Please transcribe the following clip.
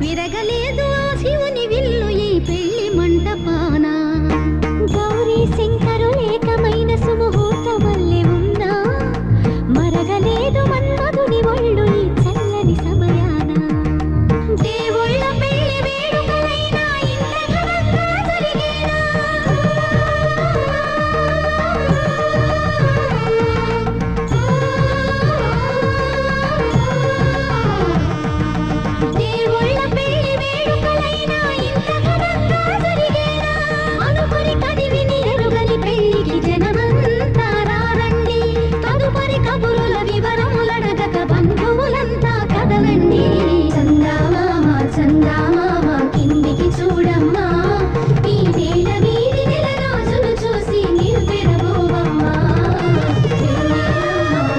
విరగలేదు